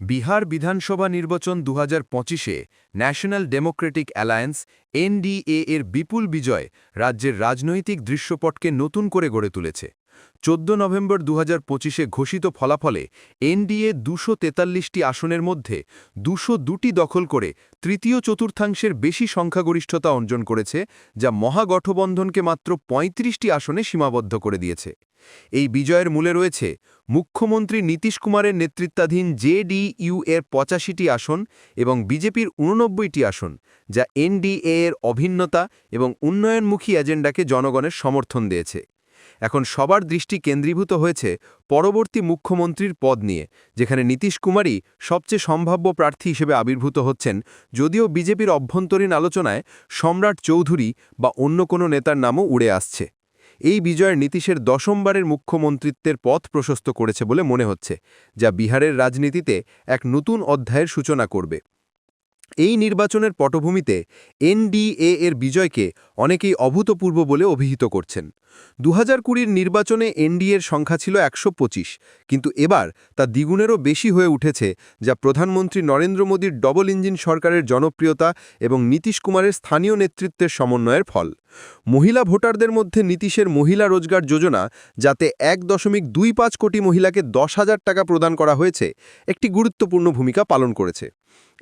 বিহার বিধানসভা নির্বাচন দু হাজার পঁচিশে ন্যাশনাল ডেমোক্রেটিক অ্যালায়েন্স, এনডিএ এর বিপুল বিজয় রাজ্যের রাজনৈতিক দৃশ্যপটকে নতুন করে গড়ে তুলেছে। চোদ্দ নভেম্বর দু হাজার ঘোষিত ফলাফলে এনডিএ দুশো তেতাল্লিশটি আসনের মধ্যে দুশো দুটি দখল করে তৃতীয় চতুর্থাংশের বেশি সংখ্যাগরিষ্ঠতা অর্জন করেছে, যা মহাগঠবন্ধনকে মাত্র ৩৫টি আসনে সীমাবদ্ধ করে দিয়েছে। এই বিজয়ের মূলে রয়েছে মুখ্যমন্ত্রী নীতিশ কুমারের নেতৃত্বাধীন জেডিইউ এর পঁচাশিটি আসন এবং বিজেপির উননব্বইটি আসন, যা এনডিএ এর অভিন্নতা এবং উন্নয়নমুখী এজেন্ডাকে জনগণের সমর্থন দিয়েছে। এখন সবার দৃষ্টি কেন্দ্রীভূত হয়েছে পরবর্তী মুখ্যমন্ত্রীর পদ নিয়ে, যেখানে নীতিশ কুমারই সবচেয়ে সম্ভাব্য প্রার্থী হিসেবে আবির্ভূত হচ্ছেন, যদিও বিজেপির অভ্যন্তরীণ আলোচনায় সম্রাট চৌধুরী বা অন্য কোনো নেতার নামও উড়ে আসছে। এই বিজয়ের নীতিশের দশমবারের মুখ্যমন্ত্রিত্বের পথ প্রশস্ত করেছে বলে মনে হচ্ছে, যা বিহারের রাজনীতিতে এক নতুন অধ্যায়ের সূচনা করবে। এই নির্বাচনের পটভূমিতে এনডিএ এর বিজয়কে অনেকেই অভূতপূর্ব বলে অভিহিত করছেন। দু হাজার কুড়ির নির্বাচনে এনডিএর সংখ্যা ছিল একশো পঁচিশ, কিন্তু এবার তা দ্বিগুণেরও বেশি হয়ে উঠেছে, যা প্রধানমন্ত্রী নরেন্দ্র মোদীর ডবল ইঞ্জিন সরকারের জনপ্রিয়তা এবং নীতিশ কুমারের স্থানীয় নেতৃত্বের সমন্বয়ের ফল। মহিলা ভোটারদের মধ্যে নীতিশের মহিলা রোজগার যোজনা, যাতে এক দশমিক দুই পাঁচ কোটি মহিলাকে দশ হাজার টাকা প্রদান করা হয়েছে, একটি গুরুত্বপূর্ণ ভূমিকা পালন করেছে।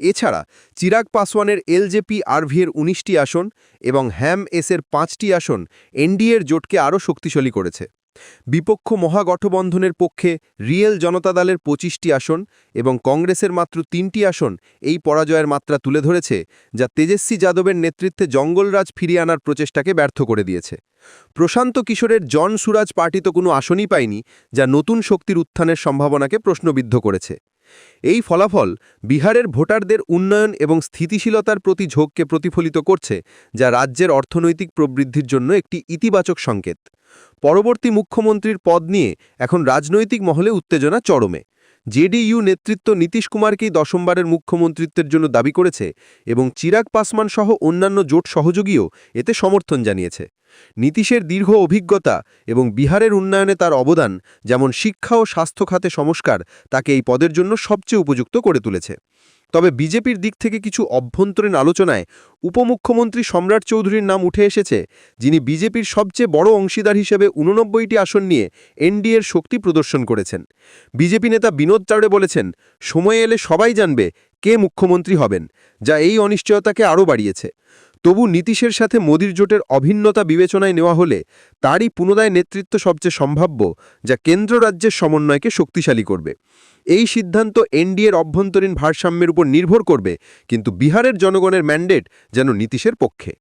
এছাড়া চিরাগ পাসওয়ানের এলজেপি আরভিএর উনিশটি আসন এবং হ্যাম এসের পাঁচটি আসন এনডিএর জোটকে আরও শক্তিশালী করেছে। বিপক্ষ মহাগঠবন্ধনের পক্ষে রিয়েল জনতা দলের পঁচিশটি আসন এবং কংগ্রেসের মাত্র তিনটি আসন এই পরাজয়ের মাত্রা তুলে ধরেছে, যা তেজস্বী যাদবের নেতৃত্বে জঙ্গলরাজ ফিরিয়ে আনার প্রচেষ্টাকে ব্যর্থ করে দিয়েছে। প্রশান্ত কিশোরের জন সুরাজ পার্টি তো কোনো আসনই পায়নি, যা নতুন শক্তির উত্থানের সম্ভাবনাকে প্রশ্নবিদ্ধ করেছে। এই ফলাফল বিহারের ভোটারদের উন্নয়ন এবং স্থিতিশীলতার প্রতি ঝোঁককে প্রতিফলিত করছে, যা রাজ্যের অর্থনৈতিক প্রবৃদ্ধির জন্য একটি ইতিবাচক সংকেত। পরবর্তী মুখ্যমন্ত্রীর পদ নিয়ে এখন রাজনৈতিক মহলে উত্তেজনা চরমে। জেডিইউ নেতৃত্ব নীতিশ কুমারকেই দশমবারের মুখ্যমন্ত্রিত্বের জন্য দাবি করেছে এবং চিরাগ পাসমান সহ অন্যান্য জোট সহযোগীও এতে সমর্থন জানিয়েছে। নীতিশের দীর্ঘ অভিজ্ঞতা এবং বিহারের উন্নয়নে তার অবদান, যেমন শিক্ষা ও স্বাস্থ্য খাতে সংস্কার, তাকে এই পদের জন্য সবচেয়ে উপযুক্ত করে তুলেছে। তবে বিজেপির দিক থেকে কিছু অভ্যন্তরীণ আলোচনায় উপমুখ্যমন্ত্রী সম্রাট চৌধুরীর নাম উঠে এসেছে, যিনি বিজেপির সবচেয়ে বড় অংশীদার হিসেবে উননব্বইটি আসন নিয়ে এনডিএর শক্তি প্রদর্শন করেছেন। বিজেপি নেতা বিনোদ চাওড়ে বলেছেন, সময় এলে সবাই জানবে কে মুখ্যমন্ত্রী হবেন, যা এই অনিশ্চয়তাকে আরও বাড়িয়েছে। তবু নীতিশের সাথে মোদির জোটের অভিন্নতা বিবেচনায় নেওয়া হলে তারই পুনরায় নেতৃত্ব সবচেয়ে সম্ভাব্য, যা কেন্দ্র রাজ্যের সমন্বয়কে শক্তিশালী করবে। এই সিদ্ধান্ত এনডিএর অভ্যন্তরীণ ভারসাম্যের উপর নির্ভর করবে, কিন্তু বিহারের জনগণের ম্যান্ডেট যেন নীতিশের পক্ষে।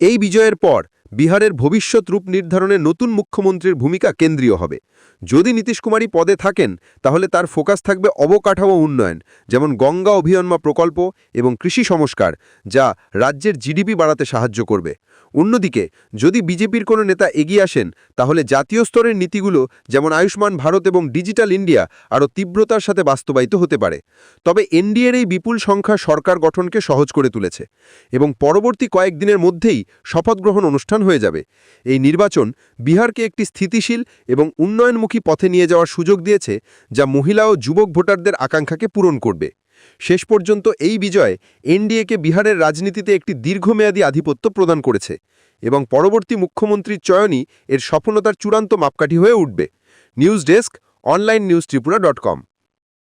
এই বিজয়ের পর বিহারের ভবিষ্যৎ রূপ নির্ধারণে নতুন মুখ্যমন্ত্রীর ভূমিকা কেন্দ্রীয় হবে। যদি নীতিশ কুমারী পদে থাকেন, তাহলে তার ফোকাস থাকবে অবকাঠামো উন্নয়ন, যেমন গঙ্গা অভিয়ন্মা প্রকল্প এবং কৃষি সংস্কার, যা রাজ্যের জিডিপি বাড়াতে সাহায্য করবে। অন্যদিকে, যদি বিজেপির কোনো নেতা এগিয়ে আসেন, তাহলে জাতীয় স্তরের নীতিগুলো, যেমন আয়ুষ্মান ভারত এবং ডিজিটাল ইন্ডিয়া, আরও তীব্রতার সাথে বাস্তবায়িত হতে পারে। তবে এনডিএর এই বিপুল সংখ্যা সরকার গঠনকে সহজ করে তুলেছে এবং পরবর্তী কয়েকদিনের মধ্যেই শপথ গ্রহণ অনুষ্ঠান হয়ে যাবে। এই নির্বাচন বিহারকে একটি স্থিতিশীল এবং উন্নয়নমুখী পথে নিয়ে যাওয়ার সুযোগ দিয়েছে, যা মহিলা ও যুবক ভোটারদের আকাঙ্ক্ষাকে পূরণ করবে। শেষ পর্যন্ত এই বিজয় এনডিএকে বিহারের রাজনীতিতে একটি দীর্ঘমেয়াদী আধিপত্য প্রদান করেছে এবং পরবর্তী মুখ্যমন্ত্রীর চয়নই এর সফলতার চূড়ান্ত মাপকাঠি হয়ে উঠবে। News desk, online news Tripura dot com.